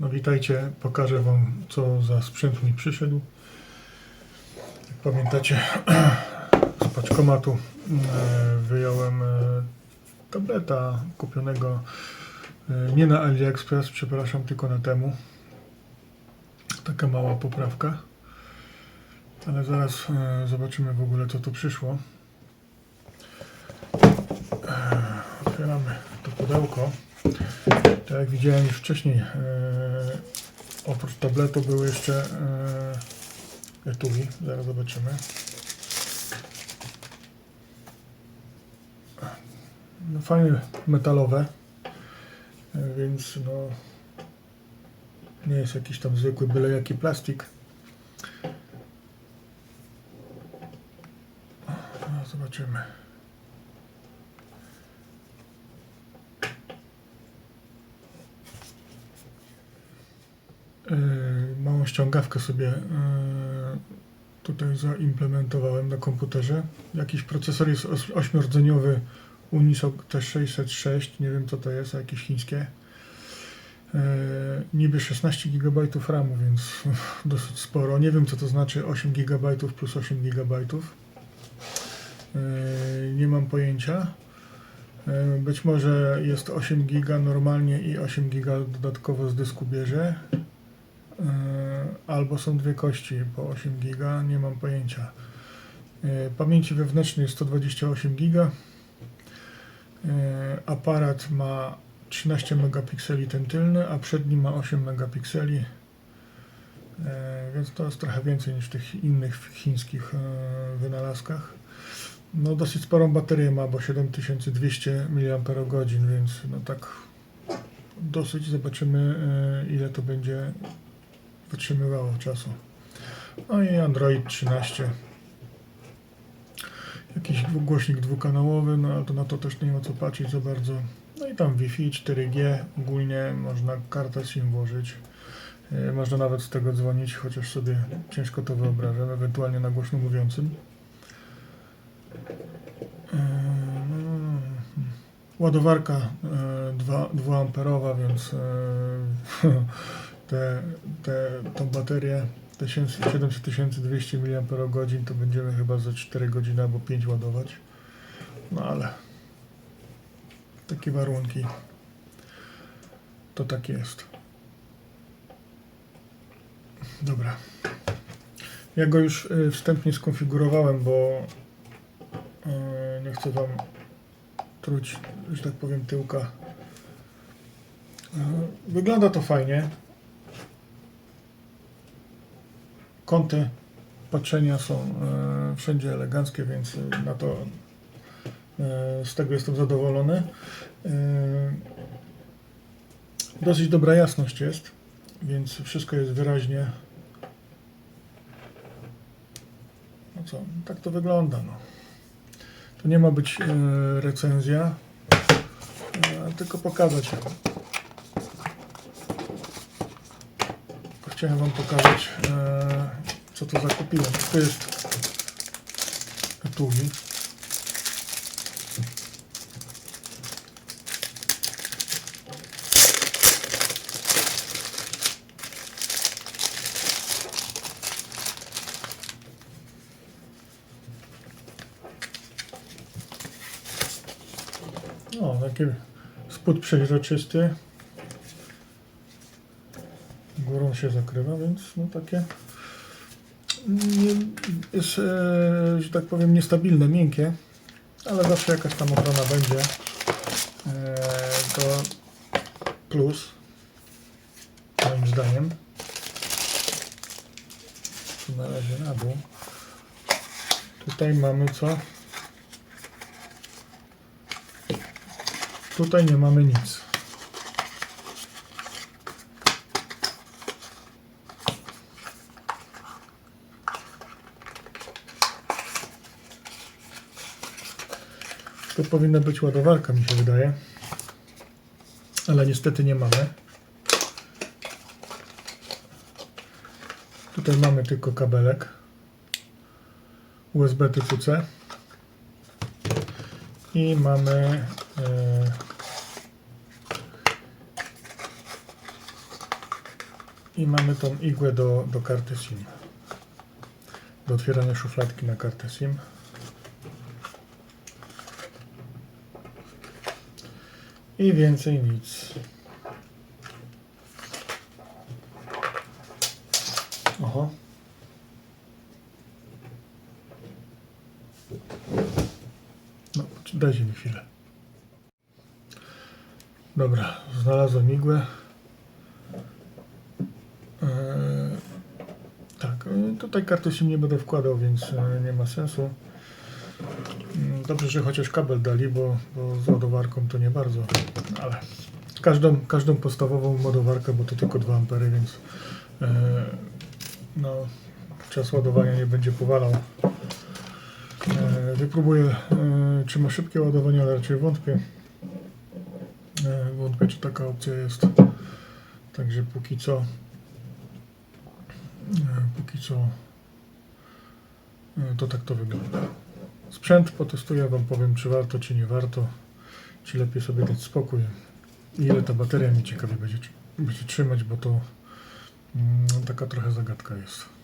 No witajcie, pokażę Wam co za sprzęt mi przyszedł. Jak pamiętacie, z paczkomatu e, wyjąłem e, tableta kupionego e, nie na AliExpress, przepraszam, tylko na temu. Taka mała poprawka. Ale zaraz zobaczymy w ogóle co tu przyszło. Otwieramy to pudełko. Tak jak widziałem już wcześniej, e, oprócz tabletu były jeszcze e, etui. Zaraz zobaczymy. No, fajne metalowe, e, więc no nie jest jakiś tam zwykły byle jaki plastik. No, zobaczymy. Małą ściągawkę sobie yy, tutaj zaimplementowałem na komputerze. Jakiś procesor jest ośmiordzeniowy Unisoc T606, nie wiem co to jest, jakieś chińskie. Yy, niby 16 GB RAMu, więc dosyć sporo. Nie wiem co to znaczy 8 GB plus 8 GB. Yy, nie mam pojęcia. Yy, Być może jest 8 giga normalnie i 8 giga dodatkowo z dysku bierze. Albo są dwie kości po 8 giga, nie mam pojęcia. Yy, Pamięci wewnętrznej 128 giga. Yy, Aparat ma 13 megapikseli ten tylny, a przedni ma 8 megapikseli. Yy, Więc to jest trochę więcej niż w tych innych chińskich wynalazkach. No dosyć sporą baterię ma, bo 7200 mAh, więc no tak dosyć zobaczymy ile to będzie wytrzymywało czasu. No i Android 13. Jakiś głośnik dwukanałowy, no ale to na to też nie ma co patrzeć za bardzo. No i tam Wi-Fi 4G, ogólnie można kartę SIM włożyć. Yy, Można nawet z tego dzwonić, chociaż sobie ciężko to wyobrażam, ewentualnie na głośno mówiącym. Yy, no, Ładowarka e, dwa- dwuamperowa, więc e, te, te, tą baterię, te 7200 mAh to będziemy chyba za 4 godziny albo 5 ładować. No ale takie warunki to tak jest. Dobra. Ja go już e, wstępnie skonfigurowałem, bo e, nie chcę Wam truć, że tak powiem, tyłka. E, Wygląda to fajnie. Kąty patrzenia są e, wszędzie eleganckie, więc na to e, z tego jestem zadowolony. E, dosyć dobra jasność jest, więc wszystko jest wyraźnie. No co, tak to wygląda. No. To nie ma być recenzja, tylko pokazać. Chciałem Wam pokazać, co to zakupiłem. To jest etui. O, taki spód przeźroczysty. Górą się zakrywa, więc no takie jest, e, że tak powiem, niestabilne, miękkie, ale zawsze jakaś tam ochrona będzie. E, to plus, moim zdaniem. Tu na razie na dół. Tutaj mamy co? Tutaj nie mamy nic. Powinna być ładowarka, mi się wydaje. Ale niestety nie mamy. Tutaj mamy tylko kabelek USB typu C. I mamy e, I mamy tą igłę do, do karty SIM. Do otwierania szufladki na kartę SIM. I więcej nic. Oho. No, dajcie mi chwilę. Dobra, znalazłem igłę. Eee, tak, e, tutaj karty SIM nie będę wkładał, więc e, nie ma sensu. Dobrze, że chociaż kabel dali, bo, bo z ładowarką to nie bardzo, ale każdą, każdą podstawową ładowarkę, bo to tylko 2 ampery, więc e, no, czas ładowania nie będzie powalał. E, wypróbuję, e, czy ma szybkie ładowanie, ale raczej wątpię. E, wątpię, czy taka opcja jest. Także póki co, e, póki co e, to tak to wygląda. Sprzęt potestuję, Wam powiem, czy warto, czy nie warto. Czy lepiej sobie dać spokój. Ile ta bateria mnie ciekawie będzie, będzie trzymać, bo to mm, taka trochę zagadka jest.